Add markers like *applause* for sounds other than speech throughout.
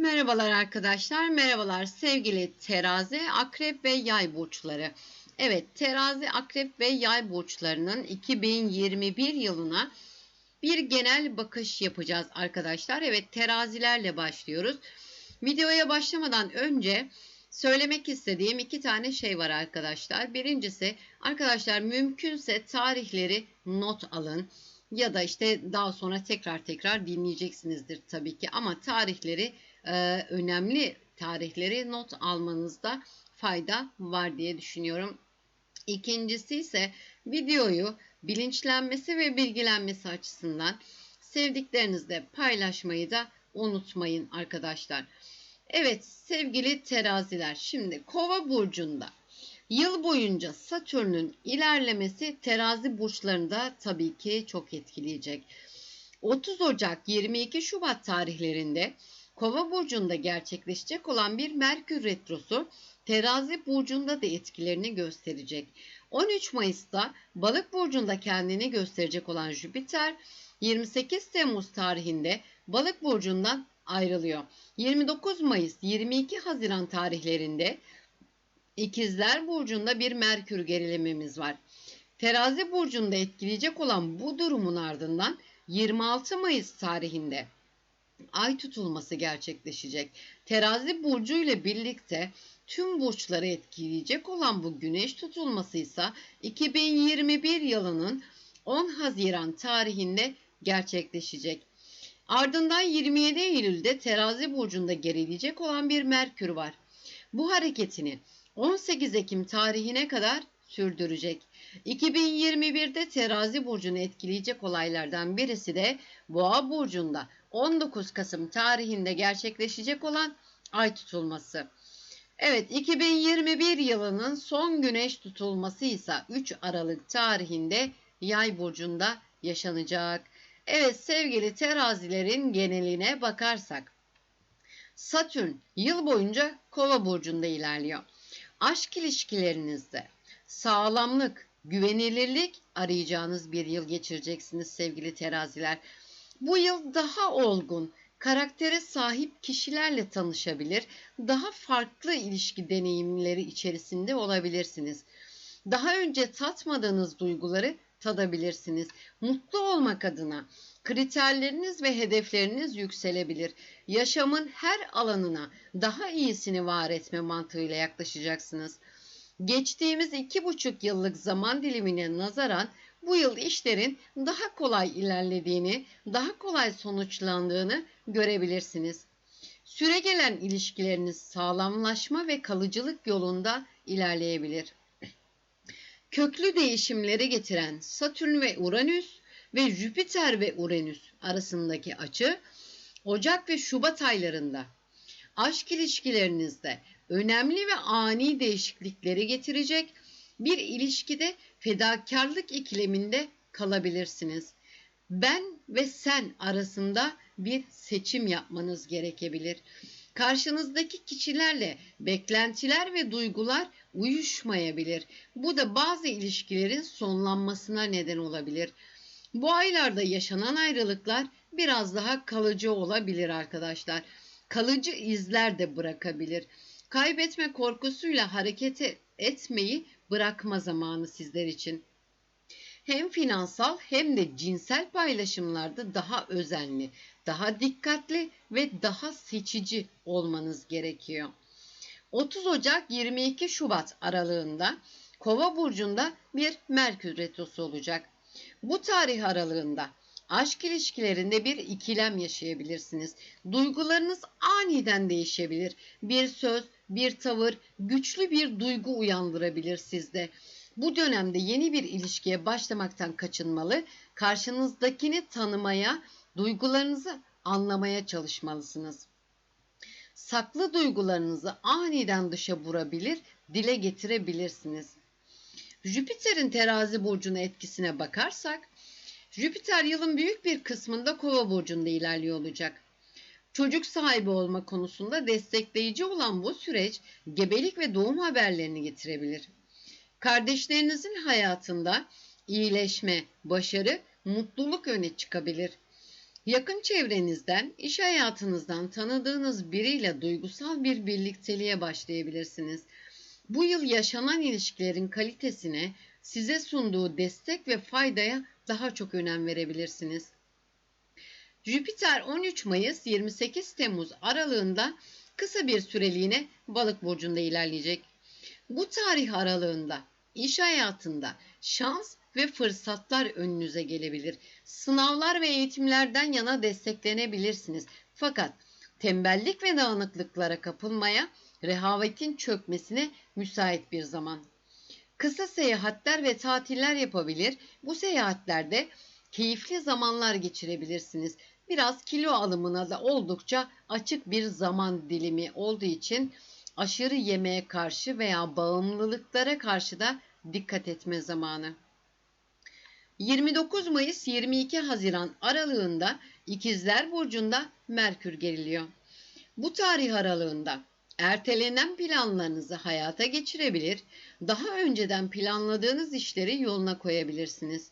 Merhabalar arkadaşlar, merhabalar sevgili terazi, akrep ve yay burçları. Evet, terazi, akrep ve yay burçlarının 2021 yılına bir genel bakış yapacağız arkadaşlar. Evet, terazilerle başlıyoruz. Videoya başlamadan önce söylemek istediğim iki tane şey var arkadaşlar. Birincisi, arkadaşlar mümkünse tarihleri not alın ya da işte daha sonra tekrar tekrar dinleyeceksinizdir tabii ki ama tarihleri e, önemli tarihleri not almanızda fayda var diye düşünüyorum. İkincisi ise videoyu bilinçlenmesi ve bilgilenmesi açısından sevdiklerinizle paylaşmayı da unutmayın arkadaşlar. Evet sevgili teraziler şimdi kova burcunda Yıl boyunca Satürn'ün ilerlemesi terazi burçlarında tabii ki çok etkileyecek. 30 Ocak 22 Şubat tarihlerinde Kova burcunda gerçekleşecek olan bir Merkür retrosu Terazi burcunda da etkilerini gösterecek. 13 Mayıs'ta Balık burcunda kendini gösterecek olan Jüpiter 28 Temmuz tarihinde Balık burcundan ayrılıyor. 29 Mayıs 22 Haziran tarihlerinde İkizler Burcu'nda bir Merkür gerilememiz var. Terazi Burcu'nda etkileyecek olan bu durumun ardından 26 Mayıs tarihinde ay tutulması gerçekleşecek. Terazi Burcu ile birlikte tüm burçları etkileyecek olan bu güneş tutulması ise 2021 yılının 10 Haziran tarihinde gerçekleşecek. Ardından 27 Eylül'de Terazi burcunda gerileyecek olan bir Merkür var. Bu hareketini 18 Ekim tarihine kadar sürdürecek. 2021'de terazi burcunu etkileyecek olaylardan birisi de boğa burcunda 19 Kasım tarihinde gerçekleşecek olan ay tutulması. Evet 2021 yılının son güneş tutulması ise 3 Aralık tarihinde yay burcunda yaşanacak. Evet sevgili terazilerin geneline bakarsak Satürn yıl boyunca kova burcunda ilerliyor. Aşk ilişkilerinizde sağlamlık, güvenilirlik arayacağınız bir yıl geçireceksiniz sevgili teraziler. Bu yıl daha olgun, karaktere sahip kişilerle tanışabilir, daha farklı ilişki deneyimleri içerisinde olabilirsiniz. Daha önce tatmadığınız duyguları tadabilirsiniz. Mutlu olmak adına kriterleriniz ve hedefleriniz yükselebilir. Yaşamın her alanına daha iyisini var etme mantığıyla yaklaşacaksınız. Geçtiğimiz iki buçuk yıllık zaman dilimine nazaran bu yıl işlerin daha kolay ilerlediğini, daha kolay sonuçlandığını görebilirsiniz. Süre gelen ilişkileriniz sağlamlaşma ve kalıcılık yolunda ilerleyebilir. Köklü değişimleri getiren Satürn ve Uranüs ve Jüpiter ve Uranüs arasındaki açı Ocak ve Şubat aylarında aşk ilişkilerinizde önemli ve ani değişiklikleri getirecek bir ilişkide fedakarlık ikileminde kalabilirsiniz. Ben ve sen arasında bir seçim yapmanız gerekebilir. Karşınızdaki kişilerle beklentiler ve duygular uyuşmayabilir. Bu da bazı ilişkilerin sonlanmasına neden olabilir. Bu aylarda yaşanan ayrılıklar biraz daha kalıcı olabilir arkadaşlar. Kalıcı izler de bırakabilir. Kaybetme korkusuyla hareket etmeyi bırakma zamanı sizler için. Hem finansal hem de cinsel paylaşımlarda daha özenli, daha dikkatli ve daha seçici olmanız gerekiyor. 30 Ocak 22 Şubat aralığında Kova burcunda bir Merkür retrosu olacak. Bu tarih aralığında aşk ilişkilerinde bir ikilem yaşayabilirsiniz. Duygularınız aniden değişebilir. Bir söz, bir tavır, güçlü bir duygu uyandırabilir sizde. Bu dönemde yeni bir ilişkiye başlamaktan kaçınmalı, karşınızdakini tanımaya, duygularınızı anlamaya çalışmalısınız. Saklı duygularınızı aniden dışa vurabilir, dile getirebilirsiniz. Jüpiter'in terazi burcuna etkisine bakarsak, Jüpiter yılın büyük bir kısmında kova burcunda ilerliyor olacak. Çocuk sahibi olma konusunda destekleyici olan bu süreç gebelik ve doğum haberlerini getirebilir. Kardeşlerinizin hayatında iyileşme, başarı, mutluluk öne çıkabilir. Yakın çevrenizden, iş hayatınızdan tanıdığınız biriyle duygusal bir birlikteliğe başlayabilirsiniz. Bu yıl yaşanan ilişkilerin kalitesine, size sunduğu destek ve faydaya daha çok önem verebilirsiniz. Jüpiter 13 Mayıs 28 Temmuz aralığında kısa bir süreliğine Balık burcunda ilerleyecek. Bu tarih aralığında iş hayatında şans ve fırsatlar önünüze gelebilir. Sınavlar ve eğitimlerden yana desteklenebilirsiniz. Fakat tembellik ve dağınıklıklara kapılmaya, rehavetin çökmesine müsait bir zaman. Kısa seyahatler ve tatiller yapabilir. Bu seyahatlerde keyifli zamanlar geçirebilirsiniz. Biraz kilo alımına da oldukça açık bir zaman dilimi olduğu için aşırı yemeğe karşı veya bağımlılıklara karşı da dikkat etme zamanı. 29 Mayıs 22 Haziran aralığında İkizler Burcu'nda Merkür geriliyor. Bu tarih aralığında ertelenen planlarınızı hayata geçirebilir, daha önceden planladığınız işleri yoluna koyabilirsiniz.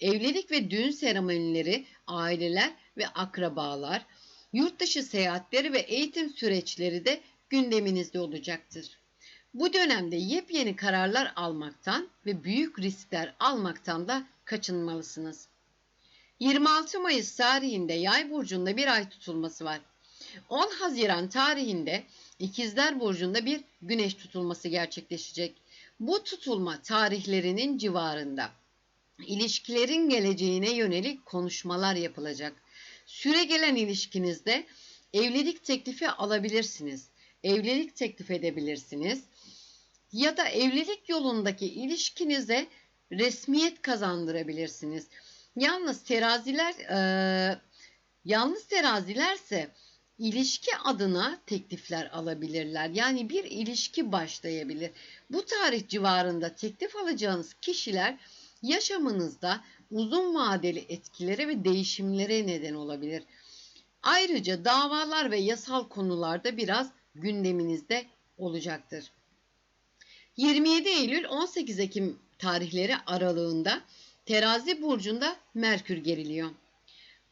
Evlilik ve düğün seremonileri, aileler ve akrabalar, yurt dışı seyahatleri ve eğitim süreçleri de gündeminizde olacaktır. Bu dönemde yepyeni kararlar almaktan ve büyük riskler almaktan da kaçınmalısınız. 26 Mayıs tarihinde Yay burcunda bir ay tutulması var. 10 Haziran tarihinde İkizler burcunda bir güneş tutulması gerçekleşecek. Bu tutulma tarihlerinin civarında ilişkilerin geleceğine yönelik konuşmalar yapılacak. Süre gelen ilişkinizde evlilik teklifi alabilirsiniz. Evlilik teklif edebilirsiniz. Ya da evlilik yolundaki ilişkinize resmiyet kazandırabilirsiniz. Yalnız teraziler e, yalnız terazilerse ilişki adına teklifler alabilirler. Yani bir ilişki başlayabilir. Bu tarih civarında teklif alacağınız kişiler yaşamınızda uzun vadeli etkilere ve değişimlere neden olabilir. Ayrıca davalar ve yasal konularda biraz gündeminizde olacaktır. 27 Eylül 18 Ekim tarihleri aralığında Terazi burcunda Merkür geriliyor.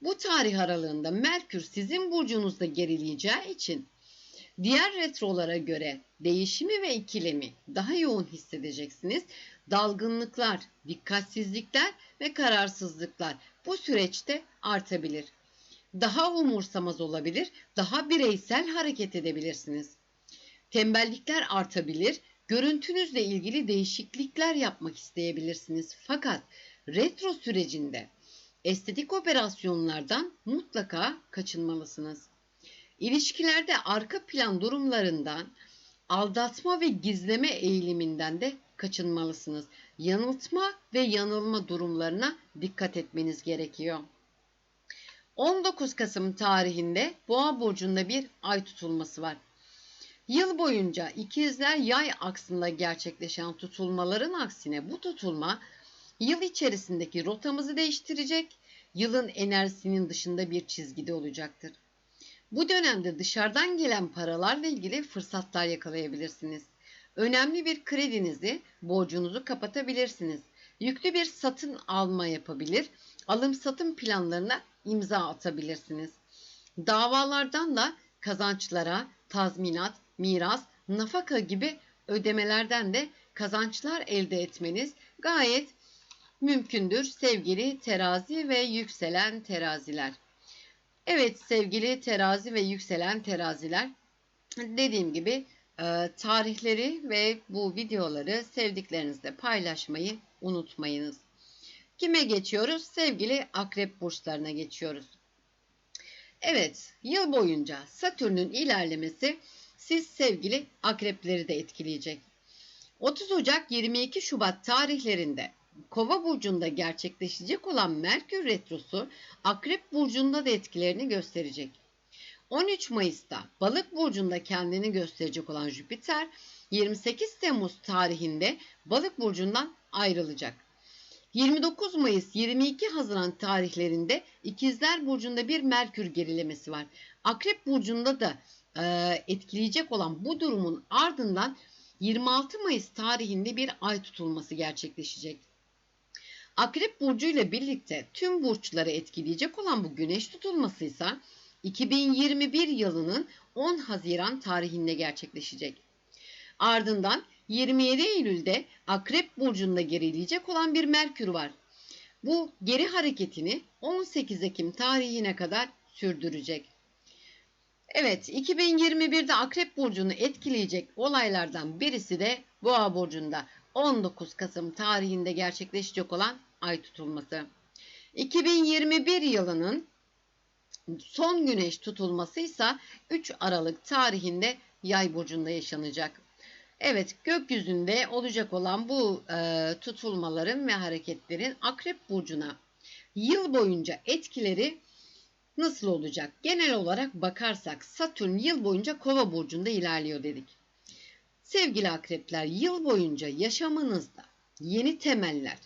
Bu tarih aralığında Merkür sizin burcunuzda gerileyeceği için diğer retrolara göre değişimi ve ikilemi daha yoğun hissedeceksiniz. Dalgınlıklar, dikkatsizlikler ve kararsızlıklar bu süreçte artabilir. Daha umursamaz olabilir, daha bireysel hareket edebilirsiniz. Tembellikler artabilir, görüntünüzle ilgili değişiklikler yapmak isteyebilirsiniz. Fakat retro sürecinde estetik operasyonlardan mutlaka kaçınmalısınız. İlişkilerde arka plan durumlarından, aldatma ve gizleme eğiliminden de kaçınmalısınız. Yanıltma ve yanılma durumlarına dikkat etmeniz gerekiyor. 19 Kasım tarihinde Boğa burcunda bir ay tutulması var. Yıl boyunca ikizler yay aksında gerçekleşen tutulmaların aksine bu tutulma yıl içerisindeki rotamızı değiştirecek, yılın enerjisinin dışında bir çizgide olacaktır. Bu dönemde dışarıdan gelen paralarla ilgili fırsatlar yakalayabilirsiniz. Önemli bir kredinizi, borcunuzu kapatabilirsiniz. Yüklü bir satın alma yapabilir, alım satım planlarına imza atabilirsiniz. Davalardan da kazançlara, tazminat, miras, nafaka gibi ödemelerden de kazançlar elde etmeniz gayet mümkündür sevgili terazi ve yükselen teraziler. Evet sevgili terazi ve yükselen teraziler dediğim gibi tarihleri ve bu videoları sevdiklerinizle paylaşmayı unutmayınız. Kime geçiyoruz? Sevgili akrep burçlarına geçiyoruz. Evet, yıl boyunca Satürn'ün ilerlemesi siz sevgili akrepleri de etkileyecek. 30 Ocak 22 Şubat tarihlerinde Kova burcunda gerçekleşecek olan Merkür retrosu Akrep burcunda da etkilerini gösterecek. 13 Mayıs'ta Balık burcunda kendini gösterecek olan Jüpiter 28 Temmuz tarihinde Balık burcundan ayrılacak. 29 Mayıs 22 Haziran tarihlerinde İkizler burcunda bir Merkür gerilemesi var. Akrep burcunda da e, etkileyecek olan bu durumun ardından 26 Mayıs tarihinde bir ay tutulması gerçekleşecek. Akrep burcu ile birlikte tüm burçları etkileyecek olan bu güneş tutulması ise 2021 yılının 10 Haziran tarihinde gerçekleşecek. Ardından 27 Eylül'de Akrep burcunda gerileyecek olan bir Merkür var. Bu geri hareketini 18 Ekim tarihine kadar sürdürecek. Evet, 2021'de Akrep burcunu etkileyecek olaylardan birisi de Boğa burcunda 19 Kasım tarihinde gerçekleşecek olan ay tutulması. 2021 yılının son güneş tutulması ise 3 Aralık tarihinde Yay burcunda yaşanacak. Evet, gökyüzünde olacak olan bu e, tutulmaların ve hareketlerin Akrep burcuna yıl boyunca etkileri nasıl olacak? Genel olarak bakarsak Satürn yıl boyunca Kova burcunda ilerliyor dedik. Sevgili akrepler, yıl boyunca yaşamınızda yeni temeller,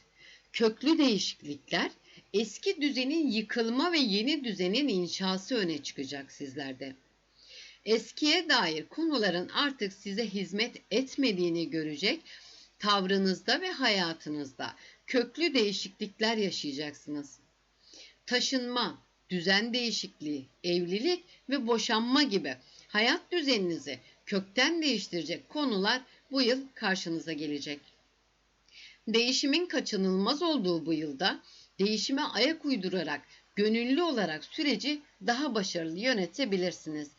köklü değişiklikler, eski düzenin yıkılma ve yeni düzenin inşası öne çıkacak sizlerde. Eskiye dair konuların artık size hizmet etmediğini görecek, tavrınızda ve hayatınızda köklü değişiklikler yaşayacaksınız. Taşınma, düzen değişikliği, evlilik ve boşanma gibi hayat düzeninizi kökten değiştirecek konular bu yıl karşınıza gelecek. Değişimin kaçınılmaz olduğu bu yılda değişime ayak uydurarak gönüllü olarak süreci daha başarılı yönetebilirsiniz.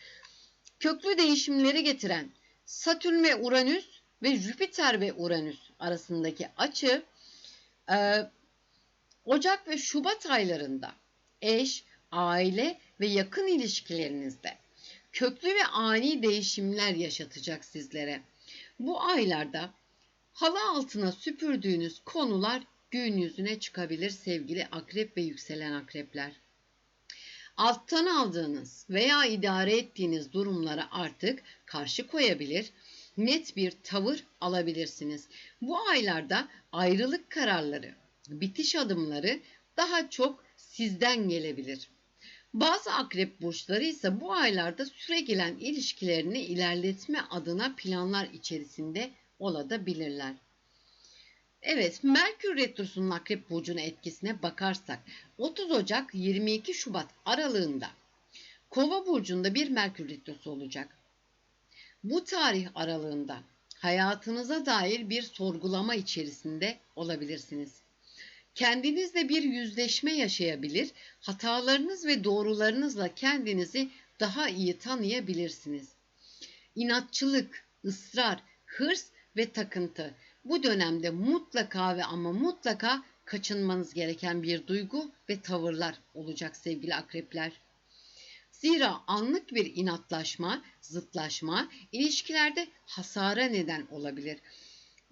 Köklü değişimleri getiren Satürn ve Uranüs ve Jüpiter ve Uranüs arasındaki açı e, Ocak ve Şubat aylarında eş, aile ve yakın ilişkilerinizde köklü ve ani değişimler yaşatacak sizlere. Bu aylarda halı altına süpürdüğünüz konular gün yüzüne çıkabilir sevgili akrep ve yükselen akrepler. Alttan aldığınız veya idare ettiğiniz durumlara artık karşı koyabilir, net bir tavır alabilirsiniz. Bu aylarda ayrılık kararları, bitiş adımları daha çok sizden gelebilir. Bazı akrep burçları ise bu aylarda süre gelen ilişkilerini ilerletme adına planlar içerisinde olabilirler. Evet, Merkür Retrosu'nun Akrep Burcu'na etkisine bakarsak 30 Ocak 22 Şubat aralığında Kova Burcu'nda bir Merkür Retrosu olacak. Bu tarih aralığında hayatınıza dair bir sorgulama içerisinde olabilirsiniz. Kendinizle bir yüzleşme yaşayabilir, hatalarınız ve doğrularınızla kendinizi daha iyi tanıyabilirsiniz. İnatçılık, ısrar, hırs ve takıntı bu dönemde mutlaka ve ama mutlaka kaçınmanız gereken bir duygu ve tavırlar olacak sevgili akrepler. Zira anlık bir inatlaşma, zıtlaşma ilişkilerde hasara neden olabilir.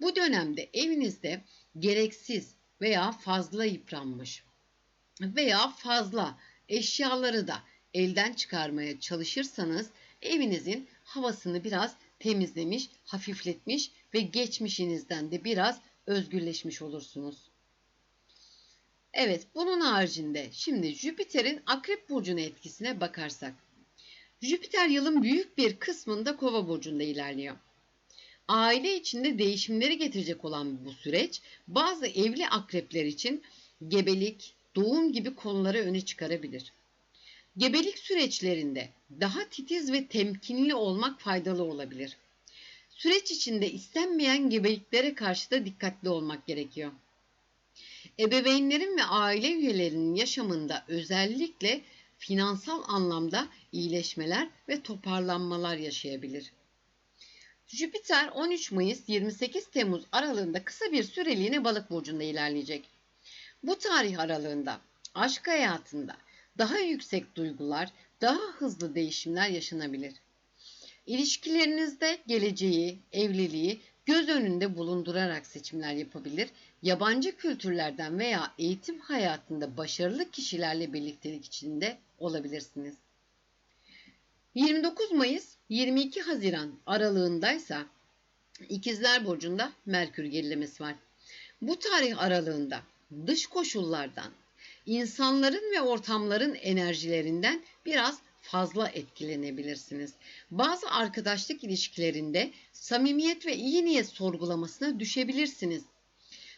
Bu dönemde evinizde gereksiz veya fazla yıpranmış veya fazla eşyaları da elden çıkarmaya çalışırsanız evinizin havasını biraz temizlemiş, hafifletmiş ve geçmişinizden de biraz özgürleşmiş olursunuz. Evet, bunun haricinde şimdi Jüpiter'in Akrep burcuna etkisine bakarsak. Jüpiter yılın büyük bir kısmında Kova burcunda ilerliyor. Aile içinde değişimleri getirecek olan bu süreç bazı evli akrepler için gebelik, doğum gibi konuları öne çıkarabilir. Gebelik süreçlerinde daha titiz ve temkinli olmak faydalı olabilir. Süreç içinde istenmeyen gebeliklere karşı da dikkatli olmak gerekiyor. Ebeveynlerin ve aile üyelerinin yaşamında özellikle finansal anlamda iyileşmeler ve toparlanmalar yaşayabilir. Jüpiter 13 Mayıs 28 Temmuz aralığında kısa bir süreliğine balık burcunda ilerleyecek. Bu tarih aralığında aşk hayatında daha yüksek duygular, daha hızlı değişimler yaşanabilir. İlişkilerinizde geleceği, evliliği göz önünde bulundurarak seçimler yapabilir, yabancı kültürlerden veya eğitim hayatında başarılı kişilerle birliktelik içinde olabilirsiniz. 29 Mayıs 22 Haziran aralığındaysa İkizler Burcu'nda Merkür gerilemesi var. Bu tarih aralığında dış koşullardan, insanların ve ortamların enerjilerinden biraz fazla etkilenebilirsiniz. Bazı arkadaşlık ilişkilerinde samimiyet ve iyi niyet sorgulamasına düşebilirsiniz.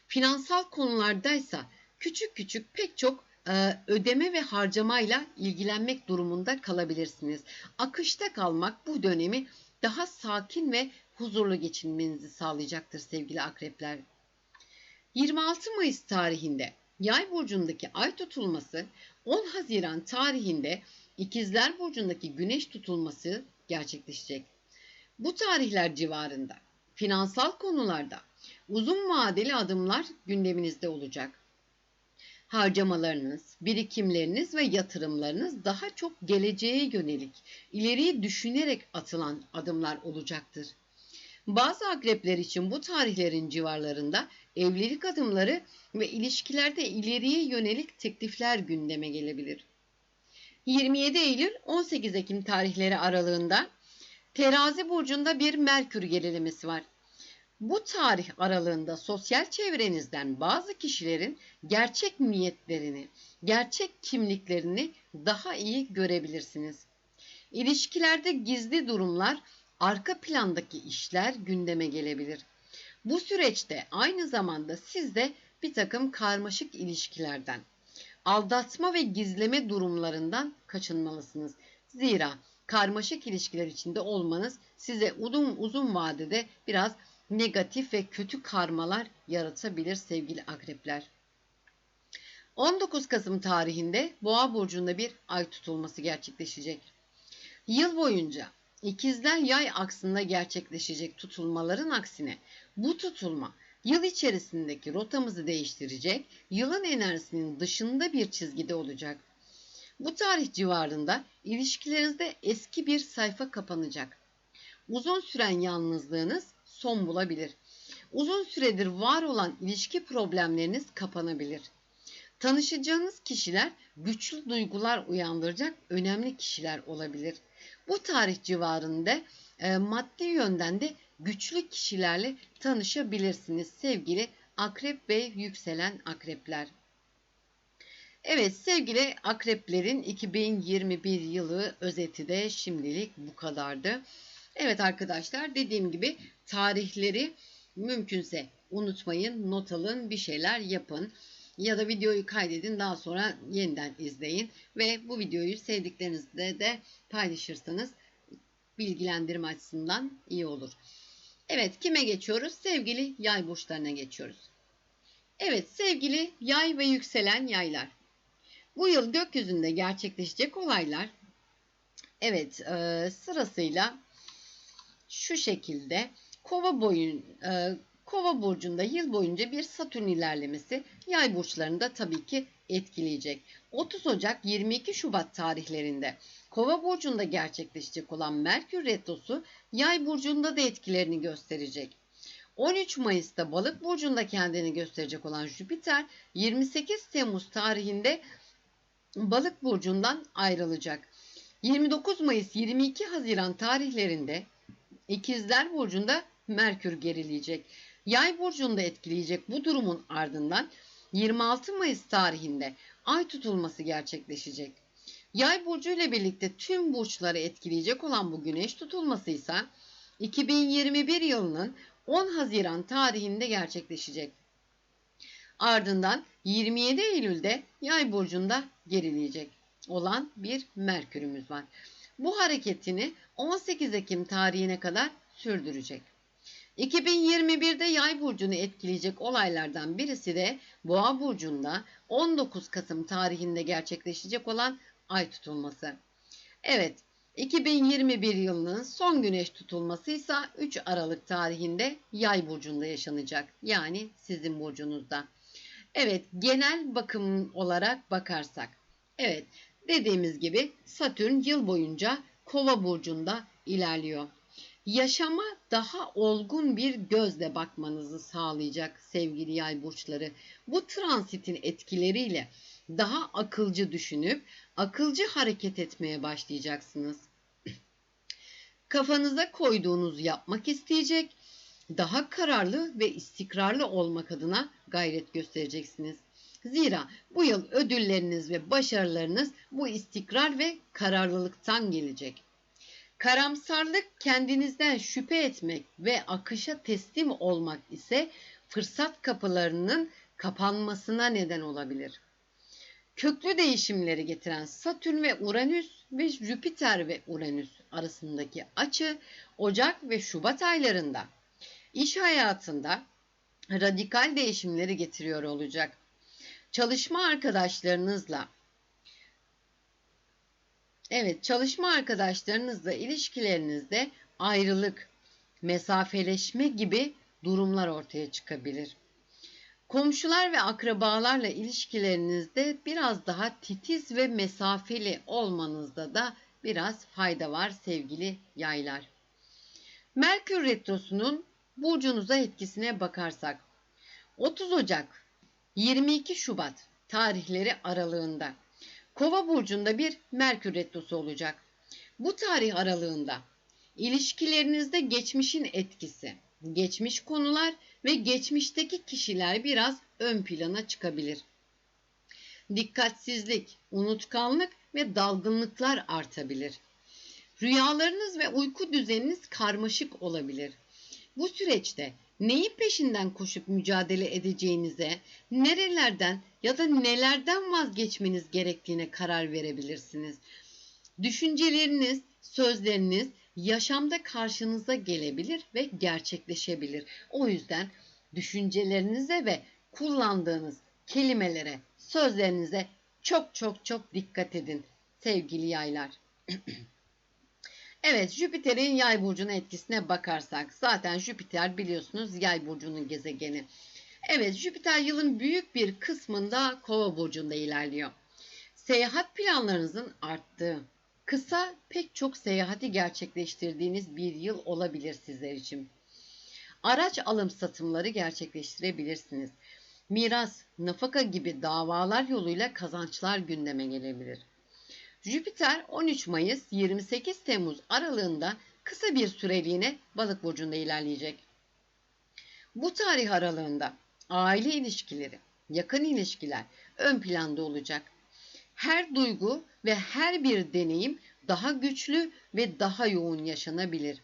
Finansal konulardaysa küçük küçük pek çok e, ödeme ve harcamayla ilgilenmek durumunda kalabilirsiniz. Akışta kalmak bu dönemi daha sakin ve huzurlu geçinmenizi sağlayacaktır sevgili akrepler. 26 Mayıs tarihinde Yay burcundaki ay tutulması 10 Haziran tarihinde İkizler burcundaki güneş tutulması gerçekleşecek. Bu tarihler civarında finansal konularda uzun vadeli adımlar gündeminizde olacak. Harcamalarınız, birikimleriniz ve yatırımlarınız daha çok geleceğe yönelik, ileriyi düşünerek atılan adımlar olacaktır. Bazı akrepler için bu tarihlerin civarlarında evlilik adımları ve ilişkilerde ileriye yönelik teklifler gündeme gelebilir. 27 Eylül 18 Ekim tarihleri aralığında Terazi burcunda bir Merkür gerilemesi var. Bu tarih aralığında sosyal çevrenizden bazı kişilerin gerçek niyetlerini, gerçek kimliklerini daha iyi görebilirsiniz. İlişkilerde gizli durumlar, arka plandaki işler gündeme gelebilir. Bu süreçte aynı zamanda siz de bir takım karmaşık ilişkilerden, aldatma ve gizleme durumlarından kaçınmalısınız. Zira karmaşık ilişkiler içinde olmanız size uzun uzun vadede biraz negatif ve kötü karmalar yaratabilir sevgili akrepler. 19 Kasım tarihinde Boğa burcunda bir ay tutulması gerçekleşecek. Yıl boyunca ikizler yay aksında gerçekleşecek tutulmaların aksine bu tutulma yıl içerisindeki rotamızı değiştirecek, yılın enerjisinin dışında bir çizgide olacak. Bu tarih civarında ilişkilerinizde eski bir sayfa kapanacak. Uzun süren yalnızlığınız son bulabilir. Uzun süredir var olan ilişki problemleriniz kapanabilir. Tanışacağınız kişiler güçlü duygular uyandıracak önemli kişiler olabilir. Bu tarih civarında e, maddi yönden de güçlü kişilerle tanışabilirsiniz sevgili akrep ve yükselen akrepler. Evet sevgili akreplerin 2021 yılı özeti de şimdilik bu kadardı. Evet arkadaşlar dediğim gibi tarihleri mümkünse unutmayın, not alın, bir şeyler yapın. Ya da videoyu kaydedin daha sonra yeniden izleyin. Ve bu videoyu sevdiklerinizle de paylaşırsanız bilgilendirme açısından iyi olur. Evet kime geçiyoruz? Sevgili yay burçlarına geçiyoruz. Evet sevgili yay ve yükselen yaylar. Bu yıl gökyüzünde gerçekleşecek olaylar evet e, sırasıyla şu şekilde kova boyun e, kova burcunda yıl boyunca bir satürn ilerlemesi yay burçlarında tabii ki etkileyecek. 30 Ocak 22 Şubat tarihlerinde Kova burcunda gerçekleşecek olan Merkür retrosu Yay burcunda da etkilerini gösterecek. 13 Mayıs'ta Balık burcunda kendini gösterecek olan Jüpiter 28 Temmuz tarihinde Balık burcundan ayrılacak. 29 Mayıs 22 Haziran tarihlerinde İkizler burcunda Merkür gerileyecek. Yay burcunda etkileyecek bu durumun ardından 26 Mayıs tarihinde ay tutulması gerçekleşecek. Yay burcu ile birlikte tüm burçları etkileyecek olan bu güneş tutulması ise 2021 yılının 10 Haziran tarihinde gerçekleşecek. Ardından 27 Eylül'de Yay burcunda gerileyecek olan bir Merkürümüz var. Bu hareketini 18 Ekim tarihine kadar sürdürecek. 2021'de Yay burcunu etkileyecek olaylardan birisi de Boğa burcunda 19 Kasım tarihinde gerçekleşecek olan ay tutulması. Evet, 2021 yılının son güneş tutulması ise 3 Aralık tarihinde Yay burcunda yaşanacak. Yani sizin burcunuzda. Evet, genel bakım olarak bakarsak. Evet, dediğimiz gibi Satürn yıl boyunca Kova burcunda ilerliyor yaşama daha olgun bir gözle bakmanızı sağlayacak sevgili yay burçları. Bu transitin etkileriyle daha akılcı düşünüp akılcı hareket etmeye başlayacaksınız. *clears throat* Kafanıza koyduğunuzu yapmak isteyecek, daha kararlı ve istikrarlı olmak adına gayret göstereceksiniz. Zira bu yıl ödülleriniz ve başarılarınız bu istikrar ve kararlılıktan gelecek. Karamsarlık kendinizden şüphe etmek ve akışa teslim olmak ise fırsat kapılarının kapanmasına neden olabilir. Köklü değişimleri getiren Satürn ve Uranüs ve Jüpiter ve Uranüs arasındaki açı Ocak ve Şubat aylarında iş hayatında radikal değişimleri getiriyor olacak. Çalışma arkadaşlarınızla Evet, çalışma arkadaşlarınızla ilişkilerinizde ayrılık, mesafeleşme gibi durumlar ortaya çıkabilir. Komşular ve akrabalarla ilişkilerinizde biraz daha titiz ve mesafeli olmanızda da biraz fayda var sevgili yaylar. Merkür Retrosu'nun burcunuza etkisine bakarsak 30 Ocak 22 Şubat tarihleri aralığında Kova burcunda bir Merkür Retrosu olacak. Bu tarih aralığında ilişkilerinizde geçmişin etkisi, geçmiş konular ve geçmişteki kişiler biraz ön plana çıkabilir. Dikkatsizlik, unutkanlık ve dalgınlıklar artabilir. Rüyalarınız ve uyku düzeniniz karmaşık olabilir. Bu süreçte neyin peşinden koşup mücadele edeceğinize, nerelerden ya da nelerden vazgeçmeniz gerektiğine karar verebilirsiniz. Düşünceleriniz, sözleriniz yaşamda karşınıza gelebilir ve gerçekleşebilir. O yüzden düşüncelerinize ve kullandığınız kelimelere, sözlerinize çok çok çok dikkat edin sevgili yaylar. *clears throat* evet Jüpiter'in yay burcuna etkisine bakarsak zaten Jüpiter biliyorsunuz yay burcunun gezegeni. Evet Jüpiter yılın büyük bir kısmında kova burcunda ilerliyor. Seyahat planlarınızın arttığı, kısa pek çok seyahati gerçekleştirdiğiniz bir yıl olabilir sizler için. Araç alım satımları gerçekleştirebilirsiniz. Miras, nafaka gibi davalar yoluyla kazançlar gündeme gelebilir. Jüpiter 13 Mayıs 28 Temmuz aralığında kısa bir süreliğine balık burcunda ilerleyecek. Bu tarih aralığında aile ilişkileri, yakın ilişkiler ön planda olacak. Her duygu ve her bir deneyim daha güçlü ve daha yoğun yaşanabilir.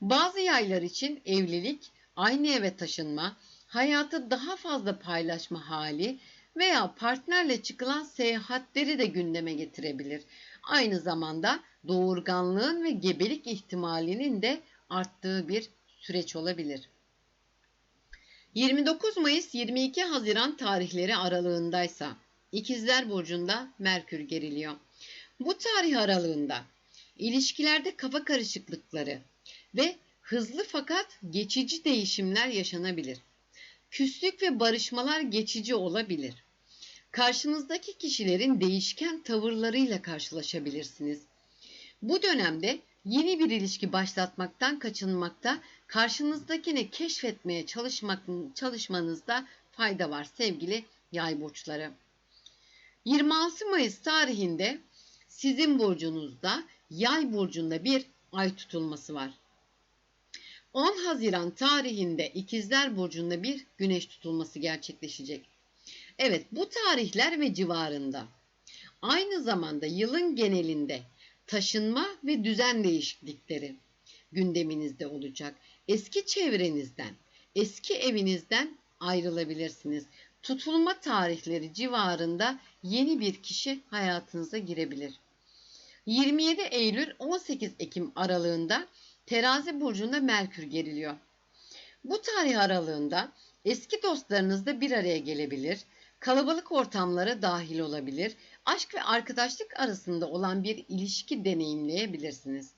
Bazı yaylar için evlilik, aynı eve taşınma, hayatı daha fazla paylaşma hali veya partnerle çıkılan seyahatleri de gündeme getirebilir. Aynı zamanda doğurganlığın ve gebelik ihtimalinin de arttığı bir süreç olabilir. 29 Mayıs 22 Haziran tarihleri aralığındaysa İkizler Burcu'nda Merkür geriliyor. Bu tarih aralığında ilişkilerde kafa karışıklıkları ve hızlı fakat geçici değişimler yaşanabilir. Küslük ve barışmalar geçici olabilir. Karşınızdaki kişilerin değişken tavırlarıyla karşılaşabilirsiniz. Bu dönemde yeni bir ilişki başlatmaktan kaçınmakta, karşınızdakini keşfetmeye çalışmak, çalışmanızda fayda var sevgili yay burçları. 26 Mayıs tarihinde sizin burcunuzda yay burcunda bir ay tutulması var. 10 Haziran tarihinde İkizler Burcu'nda bir güneş tutulması gerçekleşecek. Evet bu tarihler ve civarında aynı zamanda yılın genelinde taşınma ve düzen değişiklikleri gündeminizde olacak. Eski çevrenizden, eski evinizden ayrılabilirsiniz. Tutulma tarihleri civarında yeni bir kişi hayatınıza girebilir. 27 Eylül 18 Ekim aralığında Terazi burcunda Merkür geriliyor. Bu tarih aralığında eski dostlarınız da bir araya gelebilir, kalabalık ortamlara dahil olabilir, aşk ve arkadaşlık arasında olan bir ilişki deneyimleyebilirsiniz.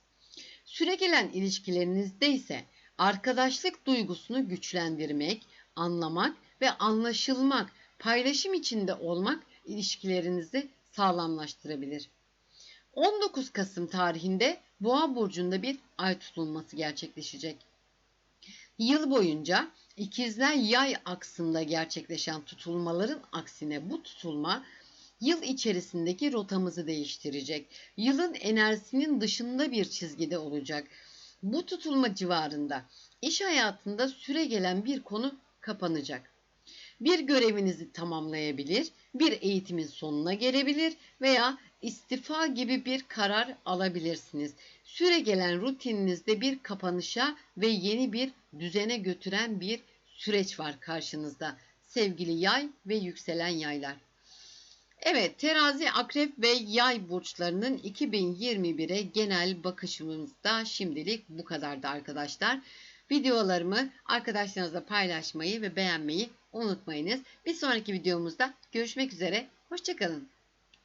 Süregelen ilişkilerinizde ise arkadaşlık duygusunu güçlendirmek, anlamak ve anlaşılmak, paylaşım içinde olmak ilişkilerinizi sağlamlaştırabilir. 19 Kasım tarihinde Boğa burcunda bir ay tutulması gerçekleşecek. Yıl boyunca ikizler yay aksında gerçekleşen tutulmaların aksine bu tutulma yıl içerisindeki rotamızı değiştirecek. Yılın enerjisinin dışında bir çizgide olacak. Bu tutulma civarında iş hayatında süre gelen bir konu kapanacak. Bir görevinizi tamamlayabilir, bir eğitimin sonuna gelebilir veya istifa gibi bir karar alabilirsiniz. Süre gelen rutininizde bir kapanışa ve yeni bir düzene götüren bir süreç var karşınızda sevgili yay ve yükselen yaylar. Evet terazi, akrep ve yay burçlarının 2021'e genel bakışımızda şimdilik bu kadardı arkadaşlar. Videolarımı arkadaşlarınızla paylaşmayı ve beğenmeyi unutmayınız. Bir sonraki videomuzda görüşmek üzere. Hoşçakalın.